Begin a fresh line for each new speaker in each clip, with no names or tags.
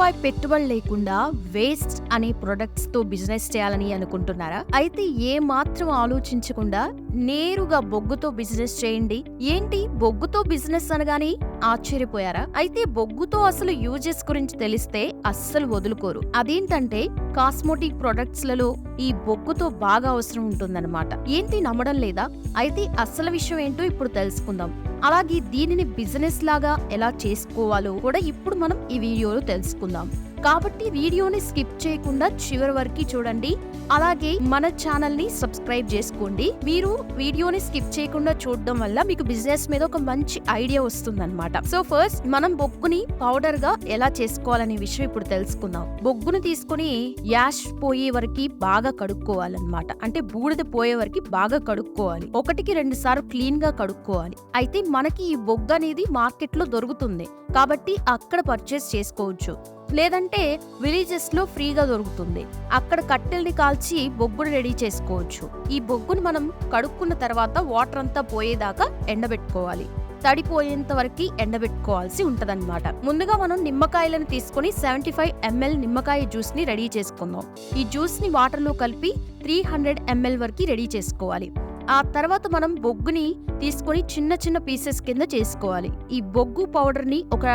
రూపాయి పెట్టుబడి లేకుండా వేస్ట్ అనే ప్రొడక్ట్స్తో బిజినెస్ చేయాలని అనుకుంటున్నారా? అయితే ఏ మాత్రం ఆలోచించకుండా నేరుగా బొగ్గుతో బిజినెస్ చేయండి. ఏంటి? బొగ్గుతో బిజినెస్ అనగానే ఆశ్చర్యపోయారా? అయితే బొగ్గుతో అసలు యూజెస్ గురించి తెలిస్తే అస్సలు వదులుకోరు. అదేంటంటే కాస్మోటిక్ ప్రొడక్ట్స్లలో ఈ బొగ్గుతో బాగా అవసరం ఉంటుందన్నమాట. ఏంటి నమ్మడం లేదా? అయితే అసలు విషయం ఏంటో ఇప్పుడు తెలుసుకుందాం. అలాగే దీనిని బిజినెస్ లాగా ఎలా చేసుకోవాలో కూడా ఇప్పుడు మనం ఈ వీడియోలో తెలుసుకుందాం. కాబట్టి వీడియోని స్కిప్ చేయకుండా చివరి వరకు చూడండి. అలాగే మన ఛానల్ని సబ్స్క్రైబ్ చేసుకోండి. మీరు వీడియోని స్కిప్ చేయకుండా చూడడం వల్ల మీకు బిజినెస్ మీద ఒక మంచి ఐడియా వస్తుందన్నమాట. సో ఫస్ట్ మనం బొగ్గుని పౌడర్గా ఎలా చేసుకోవాలనే విషయం ఇప్పుడు తెలుసుకుందాం. బొగ్గును తీసుకుని యాష్ పోయే వరకు బాగా కడుక్కోవాలన్నమాట. అంటే బూడిద పోయే వరకు బాగా కడుక్కోవాలి. ఒకటికి రెండు సార్లు క్లీన్గా కడుక్కోవాలి. అయితే మనకి ఈ బొగ్గు అనేది మార్కెట్లో దొరుకుతుంది. కాబట్టి అక్కడ పర్చేస్ చేసుకోవచ్చు. లేదంటే విలేజెస్లో ఫ్రీగా దొరుకుతుంది. అక్కడ కట్టెల్ని కాల్చి బొగ్గును రెడీ చేసుకోవచ్చు. ఈ బొగ్గును మనం కడుక్కున్న తర్వాత వాటర్ అంతా పోయేదాకా ఎండబెట్టుకోవాలి. తడిపోయేంత వరకు ఎండబెట్టుకోవాల్సి ఉంటదన్నమాట. ముందుగా మనం నిమ్మకాయలను తీసుకొని సెవెంటీ ఫైవ్ ఎంఎల్ నిమ్మకాయ జ్యూస్ని రెడీ చేసుకుందాం. ఈ జ్యూస్ని వాటర్లో కలిపి త్రీ హండ్రెడ్ ఎంఎల్ వరకు రెడీ చేసుకోవాలి. ఆ తర్వాత మనం బొగ్గుని తీసుకొని చిన్న చిన్న పీసెస్ కింద చేసుకోవాలి. ఈ బొగ్గు పౌడర్ని ఒక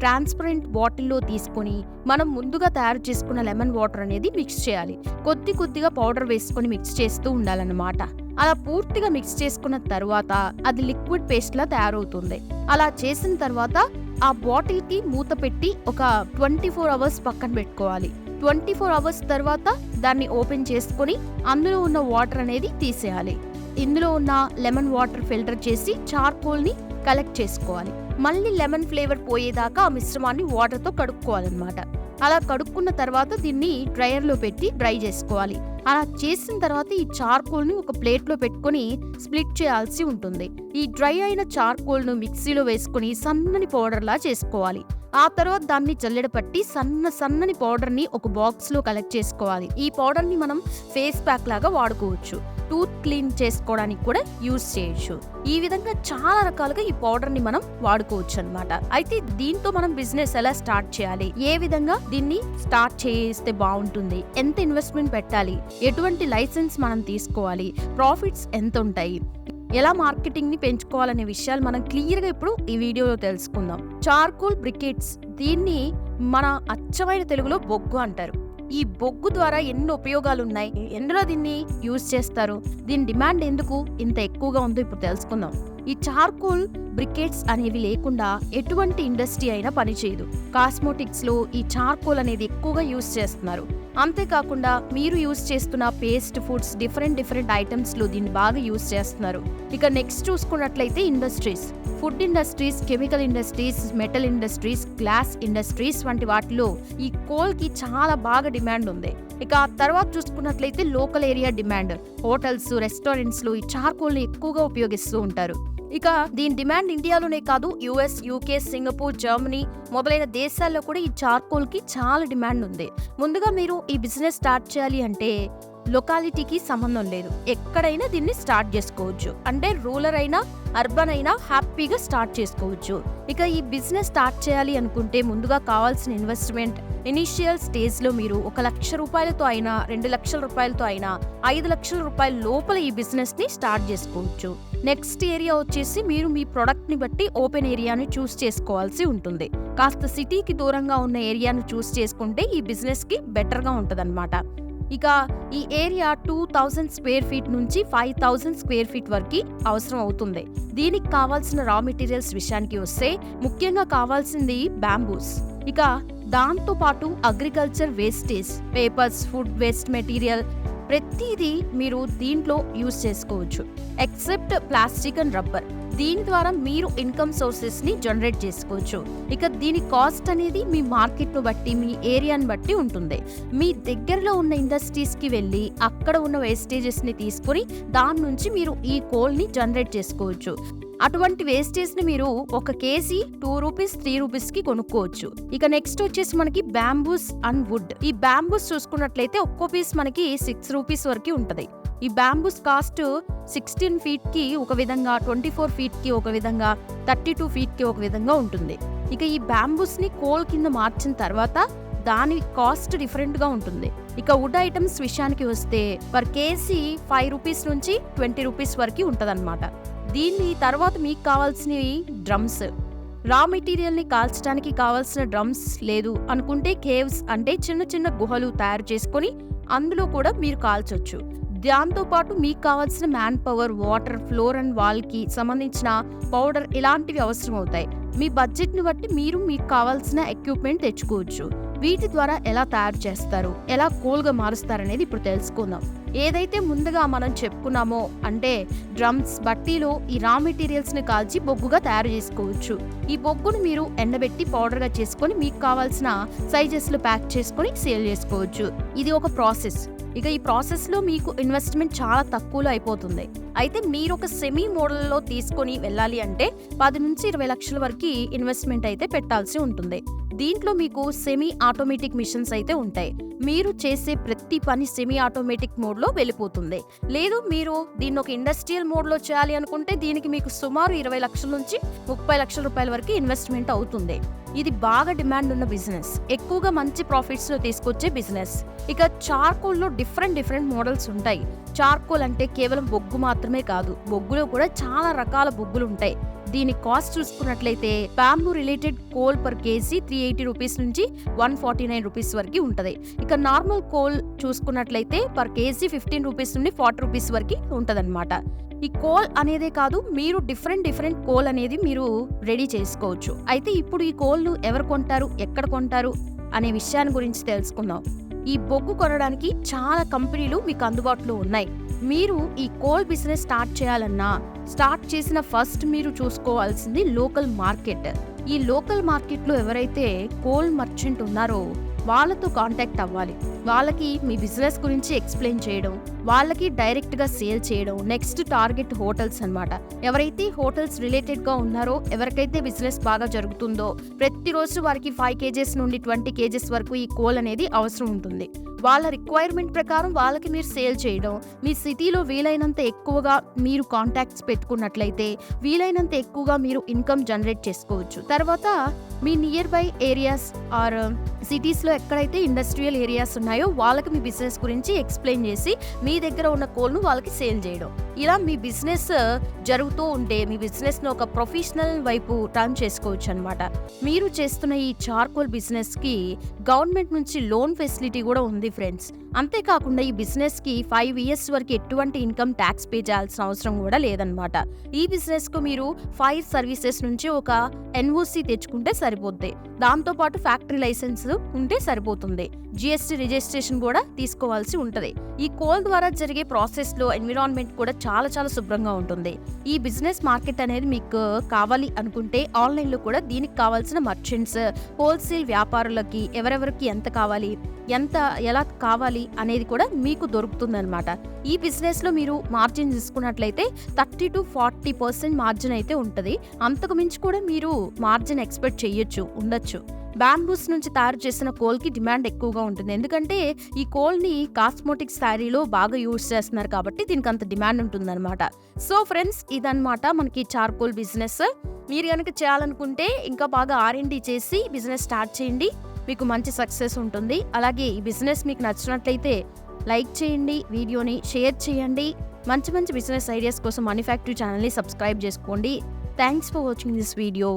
ట్రాన్స్పరెంట్ బాటిల్లో తీసుకొని మనం ముందుగా తయారు చేసుకున్న లెమన్ వాటర్ అనేది మిక్స్ చేయాలి. కొద్ది కొద్దిగా పౌడర్ వేసుకొని మిక్స్ చేస్తూ ఉండాలన్నమాట. అలా పూర్తిగా మిక్స్ చేసుకున్న తర్వాత అది లిక్విడ్ పేస్ట్ లా తయారవుతుంది. అలా చేసిన తర్వాత ఆ బాటిల్కి మూత పెట్టి ఒక ట్వంటీ ఫోర్ అవర్స్ పక్కన పెట్టుకోవాలి. ట్వంటీ ఫోర్ అవర్స్ తర్వాత దాన్ని ఓపెన్ చేసుకొని అందులో ఉన్న వాటర్ అనేది తీసేయాలి. ఇందులో ఉన్న లెమన్ వాటర్ ఫిల్టర్ చేసి చార్కోల్ని కలెక్ట్ చేసుకోవాలి. మళ్ళీ లెమన్ ఫ్లేవర్ పోయేదాకా ఆ మిశ్రమాన్ని వాటర్తో కడుక్కోవాలన్నమాట. అలా కడుక్కున్న తర్వాత దీన్ని డ్రైయర్లో పెట్టి డ్రై చేసుకోవాలి. అలా చేసిన తర్వాత ఈ చార్కోల్ని ఒక ప్లేట్లో పెట్టుకొని స్ప్లిట్ చేయాల్సి ఉంటుంది. ఈ డ్రై అయిన చార్కోల్ను మిక్సీలో వేసుకుని సన్నని పౌడర్లా చేసుకోవాలి. ఆ తర్వాత దాన్ని జల్లెడ పట్టి సన్న సన్నని పౌడర్ని ఒక బాక్స్లో కలెక్ట్ చేసుకోవాలి. ఈ పౌడర్ని మనం ఫేస్ ప్యాక్ లాగా వాడుకోవచ్చు. టూత్ క్లీన్ చేసుకోవడానికి కూడా యూజ్ చేయొచ్చు. ఈ విధంగా చాలా రకాలుగా ఈ పౌడర్ని మనం వాడుకోవచ్చు అన్నమాట అయితే దీంతో మనం బిజినెస్ ఎలా స్టార్ట్ చేయాలి? ఏ విధంగా దీన్ని స్టార్ట్ చేస్తే బాగుంటుంది? ఎంత ఇన్వెస్ట్మెంట్ పెట్టాలి? ఎటువంటి లైసెన్స్ మనం తీసుకోవాలి? ప్రాఫిట్స్ ఎంత ఉంటాయి ఎలా మార్కెటింగ్ని పెంచుకోవాలనే విషయాలు మనం క్లియర్గా ఇప్పుడు ఈ వీడియోలో తెలుసుకుందాం. చార్కోల్ బ్రికెట్స్ దీన్ని మన అచ్చమైన తెలుగులో బొగ్గు అంటారు. ఈ బొగ్గు ద్వారా ఎన్ని ఉపయోగాలు ఉన్నాయి ఎందులో దీన్ని యూజ్ చేస్తారు. దీని డిమాండ్ ఎందుకు? ఇంత ఎక్కువగా ఉందో ఇప్పుడు తెలుసుకుందాం. ఈ చార్కోల్ బ్రికెట్స్ అనేవి లేకుండా ఎటువంటి ఇండస్ట్రీ అయినా పనిచేయదు. కాస్మోటిక్స్లో ఈ చార్కోల్ అనేది ఎక్కువగా యూజ్ చేస్తున్నారు. అంతేకాకుండా మీరు యూజ్ చేస్తున్న పేస్ట్ ఫుడ్స్ డిఫరెంట్ డిఫరెంట్ ఐటమ్స్లో దీన్ని బాగా యూజ్ చేస్తున్నారు. ఇక నెక్స్ట్ చూసుకున్నట్లయితే industries. Food industries chemical industries metal industries glass industries వంటి వాటిలో ఈ కోల్కి చాలా బాగా డిమాండ్ ఉంది. ఇక ఆ తర్వాత చూసుకున్నట్లయితే లోకల్ ఏరియా డిమాండ్. హోటల్స్ రెస్టారెంట్స్లో ఈ చార్కోల్ని ఎక్కువగా ఉపయోగిస్తూ ఉంటారు. ఇక దీని డిమాండ్ ఇండియాలోనే కాదు యుఎస్ యూకే సింగపూర్ జర్మనీ మొదలైన దేశాల్లో కూడా ఈ చార్కోల్కి చాలా డిమాండ్ ఉంది. ముందుగా మీరు ఈ బిజినెస్ స్టార్ట్ చేయాలి అంటే లొకాలిటీకి సంబంధం లేదు. ఎక్కడైనా దీన్ని స్టార్ట్ చేసుకోవచ్చు. అంటే రూరల్ అయినా అర్బన్ అయినా హ్యాపీగా స్టార్ట్ చేసుకోవచ్చు. ఇక ఈ బిజినెస్ స్టార్ట్ చేయాలి అనుకుంటే ముందుగా కావాల్సిన ఇన్వెస్ట్మెంట్ ఇనిషియల్ స్టేజ్లో మీరు ఒక లక్ష రూపాయలతో అయినా రెండు లక్షల రూపాయలతో అయినా ఐదు లక్షల రూపాయల లోపల ఈ బిజినెస్ని స్టార్ట్ చేసుకోవచ్చు. నెక్స్ట్ ఏరియా వచ్చేసి మీరు మీ ప్రొడక్ట్ని బట్టి ఓపెన్ ఏరియాని చూస్ చేసుకోవాల్సి ఉంటుంది. కాస్త సిటీకి దూరంగా ఉన్న ఏరియాను చూస్ చేసుకుంటే ఈ బిజినెస్కి బెటర్గా ఉంటదన్నమాట. ఇక ఈ area two thousand square feet నుంచి ఫైవ్ థౌజండ్ స్క్వేర్ ఫీట్ వరకు అవసరం అవుతుంది. దీనికి కావాల్సిన రా మెటీరియల్స్ విషయానికి వస్తే ముఖ్యంగా కావాల్సింది బ్యాంబూస్ ఇక దాంతో పాటు agriculture wastage papers food waste material ప్రతిదీ మీరు దీంట్లో యూజ్ చేసుకోవచ్చు. ఎక్సెప్ట్ ప్లాస్టిక్ అండ్ రబ్బర్ దీని ద్వారా మీరు ఇన్కమ్ సోర్సెస్ని జనరేట్ చేసుకోవచ్చు. ఇక దీని కాస్ట్ అనేది మీ మార్కెట్ను బట్టి మీ ఏరియాని బట్టి ఉంటుంది. మీ దగ్గరలో ఉన్న ఇండస్ట్రీస్కి వెళ్ళి అక్కడ ఉన్న వేస్టేజెస్ని తీసుకుని దాని నుంచి మీరు ఈ కోల్ని జనరేట్ చేసుకోవచ్చు. అటువంటి వేస్టేజ్ని మీరు ఒక కేజీ టూ రూపీస్ త్రీ రూపీస్కి కొనుక్కోవచ్చు. ఇక నెక్స్ట్ వచ్చేసి మనకి బ్యాంబూస్ అండ్ వుడ్. ఈ బ్యాంబూస్ చూసుకున్నట్లయితే ఒక్కో పీస్ మనకి సిక్స్ రూపీస్ వరకు ఉంటది. ఈ బ్యాంబూస్ కాస్ట్ సిక్స్టీన్ ఫీట్కి ఒక విధంగా ట్వంటీ ఫోర్ ఫీట్కి ఒక విధంగా థర్టీ టూ ఫీట్కి ఒక విధంగా ఉంటుంది. ఇక ఈ బ్యాంబూస్ని కోల్ కింద మార్చిన తర్వాత దాని కాస్ట్ డిఫరెంట్గా ఉంటుంది. ఇక వుడ్ ఐటమ్స్ విషయానికి వస్తే పర్ కేజీ ఫైవ్ రూపీస్ నుంచి ట్వంటీ రూపీస్ వరకు ఉంటుందన్నమాట. దీన్ని తర్వాత మీకు కావాల్సినవి డ్రమ్స్ రా మెటీరియల్ని కాల్చడానికి కావాల్సిన డ్రమ్స్ లేదు అనుకుంటే కేవ్స్ అంటే చిన్న చిన్న గుహలు తయారు చేసుకొని అందులో కూడా మీరు కాల్చొచ్చు. దాంతోపాటు మీకు కావాల్సిన man power water floor and వాల్కి సంబంధించిన పౌడర్ ఇలాంటివి అవసరం అవుతాయి మీ బడ్జెట్ని బట్టి మీరు మీకు కావాల్సిన ఎక్విప్మెంట్ తెచ్చుకోవచ్చు. వీటి ద్వారా ఎలా తయారు చేస్తారు ఎలా కోల్గా మారుస్తారనేది ఇప్పుడు తెలుసుకుందాం. ఏదైతే ముందుగా మనం చెప్పుకున్నామో అంటే డ్రమ్స్ బట్టీలో ఈ రా మెటీరియల్స్ని కాల్చి బొగ్గుగా తయారు చేసుకోవచ్చు. ఈ బొగ్గును మీరు ఎండబెట్టి పౌడర్గా చేసుకొని మీకు కావాల్సిన సైజెస్లో ప్యాక్ చేసుకొని సేల్ చేసుకోవచ్చు. ఇది ఒక ప్రాసెస్. ఇక ఈ ప్రాసెస్లో మీకు ఇన్వెస్ట్మెంట్ చాలా తక్కువలో అయిపోతుంది. అయితే మీరు ఒక సెమీ మోడల్లో తీసుకొని వెళ్ళాలి అంటే పది నుంచి ఇరవై లక్షల వరకు ఇన్వెస్ట్మెంట్ అయితే పెట్టాల్సి ఉంటుంది. దీంట్లో మీకు సెమీ ఆటోమేటిక్ మిషన్స్ అయితే ఉంటాయి. మీరు చేసే ప్రతి పని సెమీ ఆటోమేటిక్ మోడ్లో వెళ్ళిపోతుంది. లేదు మీరు దీన్ని ఒక ఇండస్ట్రియల్ మోడ్లో చేయాలి అనుకుంటే దీనికి మీకు సుమారు ఇరవై లక్షల నుంచి ముప్పై లక్షల రూపాయల వరకు ఇన్వెస్ట్మెంట్ అవుతుంది. ఇది బాగా డిమాండ్ ఉన్న బిజినెస్ ఎక్కువగా మంచి ప్రాఫిట్స్లో తీసుకొచ్చే బిజినెస్ ఇక చార్కోల్లో డిఫరెంట్ డిఫరెంట్ మోడల్స్ ఉంటాయి. చార్కోల్ అంటే కేవలం బొగ్గు మాత్రమే కాదు బొగ్గులో కూడా చాలా రకాల బొగ్గులు ఉంటాయి. దీని కాస్ట్ చూసుకున్నట్లయితే bamboo related coal per KG three eighty rupees నుంచి వన్ ఫార్టీ నైన్ రూపీస్ వరకు ఉంటుంది. ఇక నార్మల్ కోల్ చూసుకున్నట్లయితే పర్ కేజీ ఫిఫ్టీన్ రూపీస్ నుండి ఫార్టీ రూపీస్ వరకు ఉంటదన్నమాట. ఈ కోల్ అనేదే కాదు మీరు డిఫరెంట్ డిఫరెంట్ కోల్ అనేది మీరు రెడీ చేసుకోవచ్చు. అయితే ఇప్పుడు ఈ కోల్ను ఎవరు కొంటారు ఎక్కడ కొంటారు అనే విషయాన్ని గురించి తెలుసుకుందాం. ఈ బొగ్గు కొనడానికి చాలా కంపెనీలు మీకు అందుబాటులో ఉన్నాయి. మీరు ఈ కోల్ బిజినెస్ స్టార్ట్ చేయాలన్నా స్టార్ట్ చేసిన ఫస్ట్ మీరు చూసుకోవాల్సింది లోకల్ మార్కెట్. ఈ లోకల్ మార్కెట్లో ఎవరైతే కోల్ మర్చెంట్ ఉన్నారో వాళ్ళతో కాంటాక్ట్ అవ్వాలి. వాళ్ళకి మీ బిజినెస్ గురించి ఎక్స్ప్లెయిన్ చేయడం వాళ్ళకి డైరెక్ట్గా సేల్ చేయడం నెక్స్ట్ టార్గెట్ హోటల్స్ అన్నమాట. ఎవరైతే హోటల్స్ రిలేటెడ్గా ఉన్నారో ఎవరికైతే బిజినెస్ బాగా జరుగుతుందో ప్రతిరోజు వారికి ఫైవ్ కేజెస్ నుండి ట్వంటీ కేజెస్ వరకు ఈ కోల్ అనేది అవసరం ఉంటుంది. వాళ్ళ రిక్వైర్మెంట్ ప్రకారం వాళ్ళకి మీరు సేల్ చేయడం మీ సిటీలో వీలైనంత ఎక్కువగా మీరు కాంటాక్ట్స్ పెట్టుకున్నట్లయితే వీలైనంత ఎక్కువగా మీరు ఇన్కమ్ జనరేట్ చేసుకోవచ్చు. తర్వాత మీ నియర్ బై ఏరియాస్ ఆర్ సిటీస్లో ఎక్కడైతే ఇండస్ట్రియల్ ఏరియాస్ ఉన్నాయో వాళ్ళకి మీ బిజినెస్ గురించి ఎక్స్ప్లెయిన్ చేసి మీ దగ్గర ఉన్న కోల్ను వాళ్ళకి సేల్ చేయడం. ఇలా మీ బిజినెస్ జరుగుతూ ఉంటే మీ బిజినెస్ను ఒక ప్రొఫెషనల్ వైపు టర్న్ చేసుకోవచ్చు అనమాట మీరు చేస్తున్న ఈ చార్కోల్ బిజినెస్కి గవర్నమెంట్ నుంచి లోన్ ఫెసిలిటీ కూడా ఉంది ఫ్రెండ్స్. అంతేకాకుండా ఈ బిజినెస్కి ఫైవ్ ఇయర్స్ వరకు ఎటువంటి ఇన్కమ్ ట్యాక్స్ పే చేయాల్సిన అవసరం కూడా లేదనమాట ఈ బిజినెస్కు మీరు ఫైర్ సర్వీసెస్ నుంచి ఒక ఎన్ఓసి తెచ్చుకుంటే సరిపోద్ది. దాంతోపాటు ఫ్యాక్టరీ లైసెన్స్ ఉంటే సరిపోతుంది. జిఎస్టీ రిజిస్ట్రేషన్ కూడా తీసుకోవాల్సి ఉంటుంది. ఈ కోల్ ద్వారా జరిగే ప్రాసెస్లో ఎన్విరాన్మెంట్ కూడా చాలా చాలా శుభ్రంగా ఉంటుంది. ఈ బిజినెస్ మార్కెట్ అనేది మీకు కావాలి అనుకుంటే ఆన్లైన్లో కూడా దీనికి కావాల్సిన మర్చెంట్స్ హోల్సేల్ వ్యాపారులకి ఎవరెవరికి ఎంత కావాలి ఎంత ఎలా కావాలి అనేది కూడా మీకు దొరుకుతుందనమాట ఈ బిజినెస్లో మీరు మార్జిన్ తీసుకున్నట్లయితే thirty to forty percent margin అయితే ఉంటుంది. అంతకు మించి కూడా మీరు మార్జిన్ ఎక్స్పెక్ట్ చేయొచ్చు ఉండొచ్చు. బ్యాంబూస్ నుంచి తయారు చేసిన కోల్కి డిమాండ్ ఎక్కువగా ఉంటుంది. ఎందుకంటే ఈ కోల్ని కాస్మోటిక్ శారీలో బాగా యూజ్ చేస్తున్నారు కాబట్టి దీనికి అంత డిమాండ్ ఉంటుందన్నమాట. సో ఫ్రెండ్స్ ఇదనమాట మనకి చార్కోల్ బిజినెస్. మీరు కనుక చేయాలనుకుంటే ఇంకా బాగా ఆర్ఎండి చేసి బిజినెస్ స్టార్ట్ చేయండి. మీకు మంచి సక్సెస్ ఉంటుంది. అలాగే ఈ బిజినెస్ మీకు నచ్చినట్లయితే లైక్ చేయండి వీడియోని షేర్ చేయండి. మంచి మంచి బిజినెస్ ఐడియాస్ కోసం మనీఫ్యాక్టరీ ఛానల్ని సబ్స్క్రైబ్ చేసుకోండి. Thanks for watching this video.